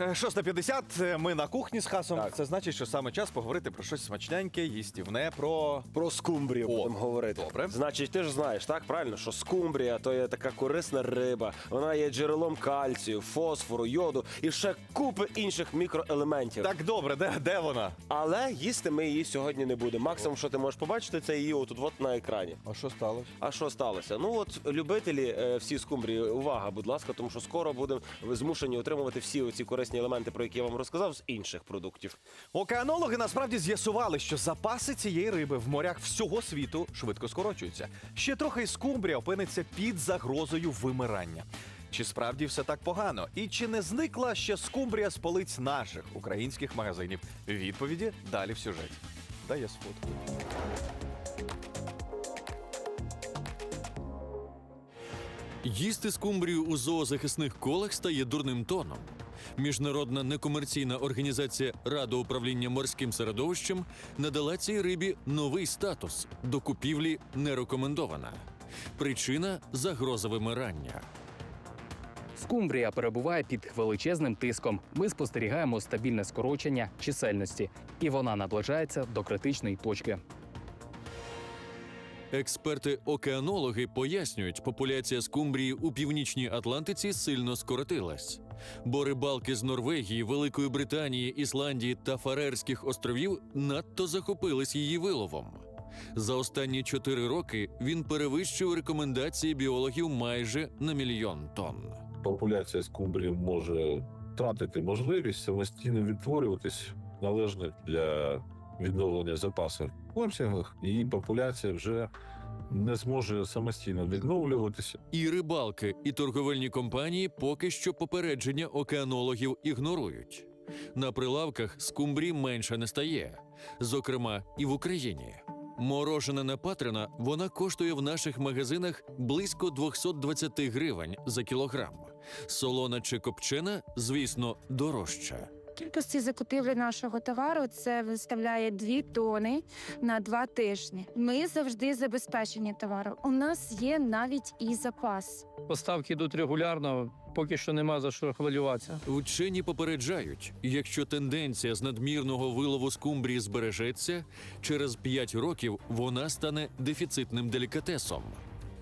Е, 6.50, е, ми на кухні з хасом. Так. Це значить, що саме час поговорити про щось смачненьке, їстівне, про. Про скумбрію О, будемо говорити. добре. Значить, ти ж знаєш, так правильно, що скумбрія то є така корисна риба. Вона є джерелом кальцію, фосфору, йоду і ще купи інших мікроелементів. Так добре, де, де вона? Але їсти ми її сьогодні не будемо. Максимум, що ти можеш побачити, це її отут от на екрані. А що сталося? А що сталося? Ну от любителі е, всі скумбрії, увага, будь ласка, тому що скоро будемо змушені отримувати всі оці корисні елементи, про які я вам розказав, з інших продуктів. Океанологи насправді з'ясували, що запаси цієї риби в морях всього світу швидко скорочуються. Ще трохи і скумбрія опиниться під загрозою вимирання. Чи справді все так погано? І чи не зникла ще скумбрія з полиць наших українських магазинів? Відповіді далі в сюжеті. Дай я сфоткаю. Їсти скумбрію у зоозахисних колах стає дурним тоном. Міжнародна некомерційна організація Рада управління морським середовищем надала цій рибі новий статус до купівлі не рекомендована. Причина загроза вимирання. Скумбрія перебуває під величезним тиском. Ми спостерігаємо стабільне скорочення чисельності, і вона наближається до критичної точки. Експерти-океанологи пояснюють, популяція скумбрії у північній Атлантиці сильно скоротилась. Бо рибалки з Норвегії, Великої Британії, Ісландії та Фарерських островів надто захопились її виловом. За останні чотири роки він перевищив рекомендації біологів майже на мільйон тонн. популяція скумбрії може втратити можливість самостійно відтворюватись належних для відновлення запасів обсягах, і популяція вже не зможе самостійно відновлюватися. І рибалки, і торговельні компанії поки що попередження океанологів ігнорують. На прилавках скумбрі менше не стає, зокрема і в Україні. Морожена напатрена вона коштує в наших магазинах близько 220 гривень за кілограм. Солона чи копчена, звісно, дорожча. Кількості закупівлі нашого товару це виставляє 2 тони на 2 тижні. Ми завжди забезпечені товаром. У нас є навіть і запас. Поставки йдуть регулярно, поки що нема за що хвилюватися. Вчені попереджають, якщо тенденція з надмірного вилову скумбрії збережеться, через 5 років вона стане дефіцитним делікатесом.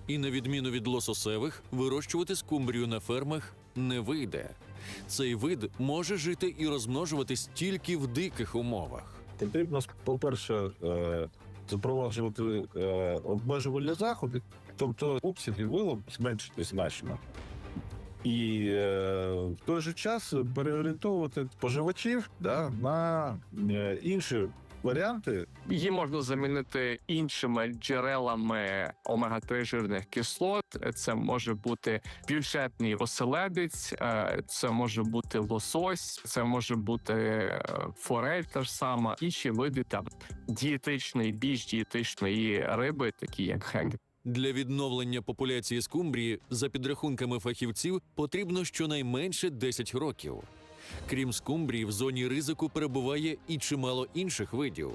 І на відміну від лососевих, вирощувати скумбрію на фермах не вийде. Цей вид може жити і розмножуватись тільки в диких умовах. Потрібно, по-перше, е, запроваджувати е, обмежувальні заходи, тобто обсяги вилов зменшити значно. І е, в той же час переорієнтовувати споживачів да, на е, інші варіанти Її можна замінити іншими джерелами омега-3 жирних кислот. Це може бути бюджетний оселедець, е, це може бути лосось, це може бути е, форель, та ж сама. Інші види там дієтичної, більш дієтичної риби, такі як хек. Для відновлення популяції скумбрії, за підрахунками фахівців, потрібно щонайменше 10 років. Крім скумбрії, в зоні ризику перебуває і чимало інших видів.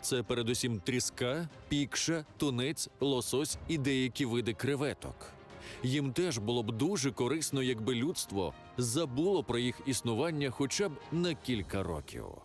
Це передусім тріска, пікша, тунець, лосось і деякі види креветок. Їм теж було б дуже корисно, якби людство забуло про їх існування хоча б на кілька років.